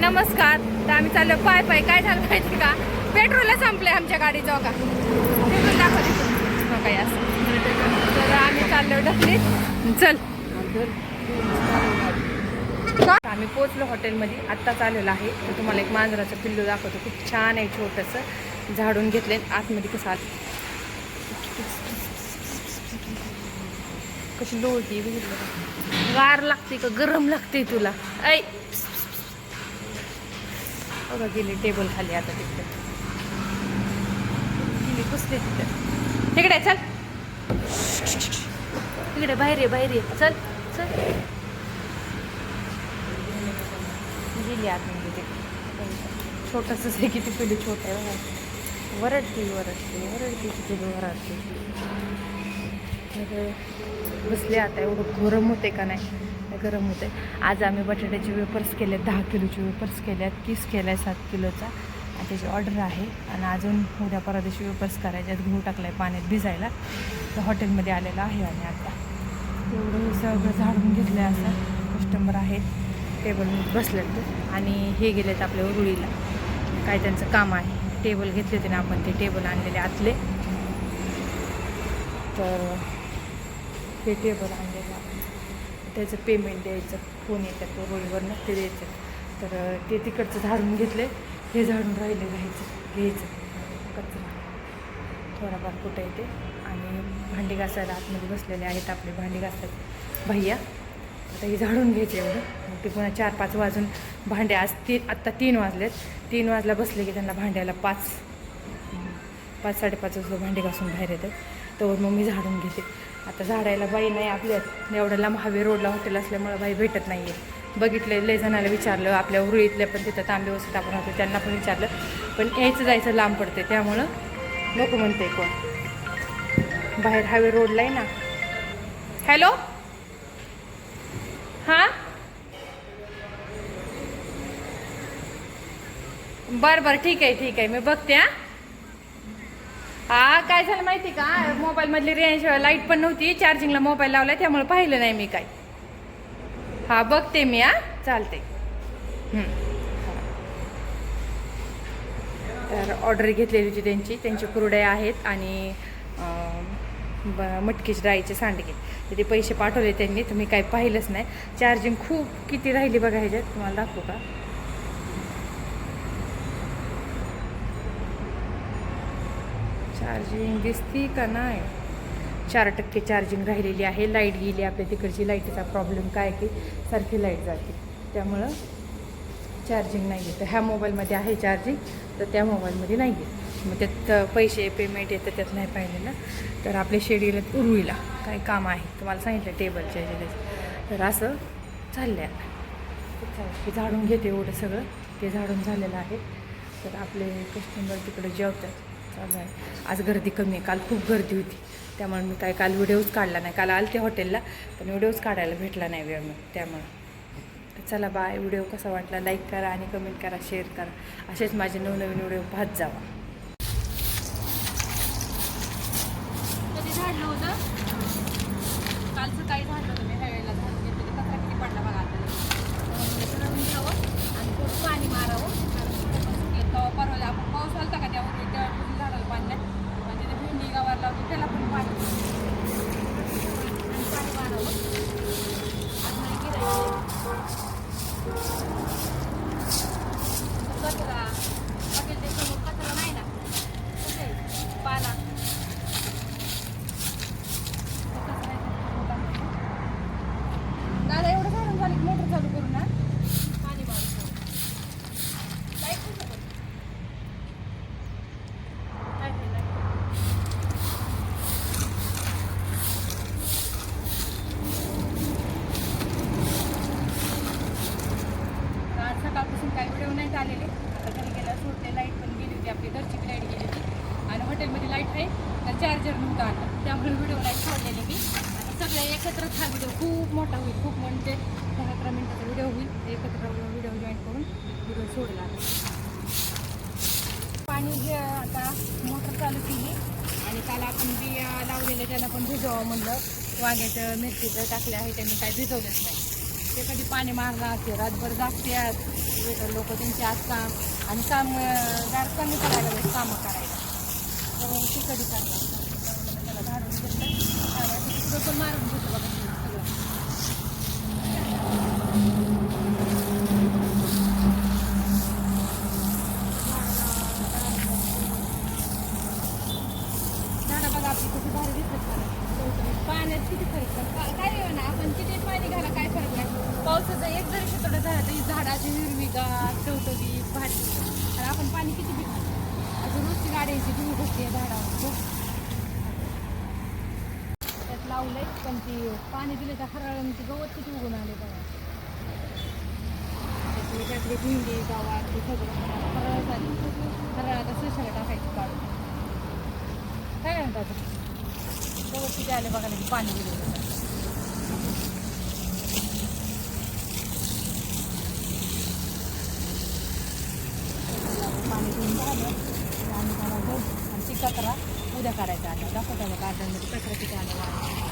नमस्कार. तर आम्ही चाललो पाय पाय. काय झालं माहिती का? पेट्रोलला आहे आमच्या गाडीचं हो का? पेट्रोल दाखवते हो काय असं तर आम्ही चाललो ढकली चल. आम्ही पोचलो हॉटेलमध्ये. आत्ताच आलेलो आहे. तर तुम्हाला एक मांजराचं पिल्लू दाखवतो. खूप छान आहे छोटंसं. झाडून घेतले आतमध्ये कसं आत कशी लोळती वार गार लागते का? गरम लागते तुला. ऐ बघा गेली टेबल खाली आता तिकडे. गेली कुसले तिकडे. तिकडे चल. तिकडे बाहेर ये बाहेर ये. चल चल. गेली आतमध्ये म्हणजे तिकडे छोटंसंच आहे किती पिली छोटं आहे बघा. वरडती वरडते वरडते किती वरडते. बसले आता एवढं गरम होते का नाही? गरम होते. आज आम्ही बटाट्याचे वेपर्स केले दहा किलोचे वेपर्स केले आहेत किस केला आहे सात किलोचा. आणि त्याची ऑर्डर आहे. आणि अजून उद्या परवा दिवशी वेपर्स करायचे गहू टाकला आहे पाण्यात भिजायला. तर हॉटेलमध्ये आलेलं आहे आणि आता. तेवढं सगळं झाडून घेतलं आहे असं कस्टमर आहेत. टेबल बसलेत आणि हे गेलेत आपल्या उरुळीला. काय त्यांचं काम आहे. टेबल घेतले होते ना आपण ते टेबल आणलेले आतले. तर हे टेबल आणलेलं आहे. त्याचं पेमेंट द्यायचं. फोन येतात रोळीवरनं ते द्यायचं. तर ते तिकडचं झाडून घेतले हे झाडून राहिले घ्यायचं घ्यायचं. कचरा. थोडाफार कुठं येते आणि भांडी घासायला आतमध्ये बसलेले आहेत आपले भांडी घासतात भैया. आता हे झाडून घ्यायचे एवढं. मग ते पुन्हा चार पाच वाजून भांडे आज तीन आत्ता तीन वाजलेत. तीन वाजला बसले की त्यांना भांड्याला पाच पाच साडेपाच वाजता भांडे घासून बाहेर येतात. तर मग मी झाडून घेते. आता झाडायला बाई नाही आपल्या. एवढ्या लांब हवे रोडला हॉटेल असल्यामुळं बाई भेटत नाही आहे बघितलं लय जणाला विचारलं आपल्या उरुळीतल्या पण तिथं तांबे वसत आपण होतो त्यांना पण विचारलं. पण यायचं जायचं लांब पडते त्यामुळं नको म्हणते कोण. बाहेर हायवे रोडला आहे ना. हॅलो? हां? बरं बरं ठीक आहे ठीक आहे. मी बघते हां. हा काय झालं माहिती का? मोबाईल मधली रेंज लाइट पण नव्हती चार्जिंगला मोबाईल लावलाय त्यामुळे पाहिलं नाही मी काय हा बघते मी हा. चालते तर ऑर्डर घेतलेली होती त्यांची. त्यांची कुरड्या आहेत आणि ब- मटकीची डाळीचे सांडगे. तर ते पैसे पाठवले त्यांनी तुम्ही काही पाहिलंच नाही. चार्जिंग खूप किती राहिली बघा ह्याच्यात तुम्हाला दाखवू का? चार्जिंग दिसती का नाही? चार टक्के चार्जिंग राहिलेली आहे. लाइट गेली आपल्या तिकडची लाईटीचा प्रॉब्लेम काय की सारखी लाइट जाते. त्यामुळं चार्जिंग नाही आहे. तर ह्या मोबाईलमध्ये आहे चार्जिंग तर त्या मोबाईलमध्ये नाही आहे. मग त्यात पैसे पेमेंट येतं त्यात नाही पाहिजे ना? तर आपले शेड्यूल उरुळीला काय काम आहे. तुम्हाला सांगितलं टेबलच्या ह्याच्यात तर असं चाललं आहे ते झाडून घेते एवढं सगळं. ते झाडून झालेलं आहे. तर आपले कस्टमर तिकडे जेवतात. चालू आहे. आज गर्दी कमी आहे. काल खूप गर्दी होती. त्यामुळे मी काय काल व्हिडिओज काढला नाही. काल आलते हॉटेलला पण व्हिडिओज काढायला भेटला नाही वेळ मग. त्यामुळं. चला बाय व्हिडिओ कसा वाटला? लाईक करा आणि कमेंट करा शेअर करा. असेच माझे नवनवीन व्हिडिओ पाहत जावा. कधी झाडलं होतं? काल सकाळी झाडलं होतं मी ह्या वेळेला झाडून घेतलं तर कचरा किती पडला बघा आता रडून घ्यावं आणि थोडं पाणी मारावं तेव्हा परवा आपण पाऊस आलता का त्यावर तेव्हा तुम्ही झाडाला पाणी नाही म्हणजे ते भेंडी गावाला लावतो त्याला पण पाणी आणि पाणी मारावं आतमध्ये गिरायचं कचरा हॉटेल ते समोर कचरा नाही ना कसं आहे पाला दादा एवढं झाडून झालं की मोटर चालू करू ना पाणी मारून लाइट कुठं पण? लाइट आहे, लाइट. तर आज सकाळपासून नाहीत आलेले नाही आता घरी गेला सोडते लाइट पण गेली होती आपली घरची लाइट गेली होती. आणि हॉटेलमध्ये लाइट आहे तर चार्जर नव्हता आता त्यामुळे व्हिडिओ लाइट सोडलेली मी. आता सगळ्या एकत्रच हा व्हिडिओ खूप मोठा होईल. खूप म्हणजे दहा अकरा मिनिटाचा व्हिडिओ होईल. एकत्र व्हिडिओ जॉईन करून व्हिडिओ सोडला. पाणी घे आता मोटर चालू केली. आणि काल आपण बिया लावलेल्या त्याला पण भिजवावं म्हणलं. वांग्याचं मिरचीचं टाकलं आहे त्यांनी काय भिजवलंच नाही. ते कधी पाणी मारला असते रातभर जागते कल्टिवेटर लोक त्यांचे आज काम आणि काम अं, कमी करायला लागले कामं करायला. तर ती कधी त्याला झाडून घेतलं. पण मारून घेतो बघा सगळं. झाडं बघा आपली किती भारी दिसत मला टवटवीत. पाण्यात किती फरक पडतो. काय नाही ना आपण किती पाणी घाला काय फरक नाही. पावसाचा एक जरी झाडाची हिरवीगार टवटवी भाजी आणि आपण पाणी किती पितो? अजून रोजची गाड्याची धुळी बसते झाडावर. खूप त्यात लावलंय पण ती पाणी दिलं तर हरळ ती गवत किती उगून आले बघा. त्यातले त्यातले भिंडी गावात ते सगळं हरळ झाली. हरळ आता सुशाला टाकायची काढून काय म्हणतात? गवत किती आले बघा पाणी दिलं. पाणी पिऊन झालं आणि ती कचरा उद्या करायचा आता. दाखवता गार्डनमध्ये कचरा किती आला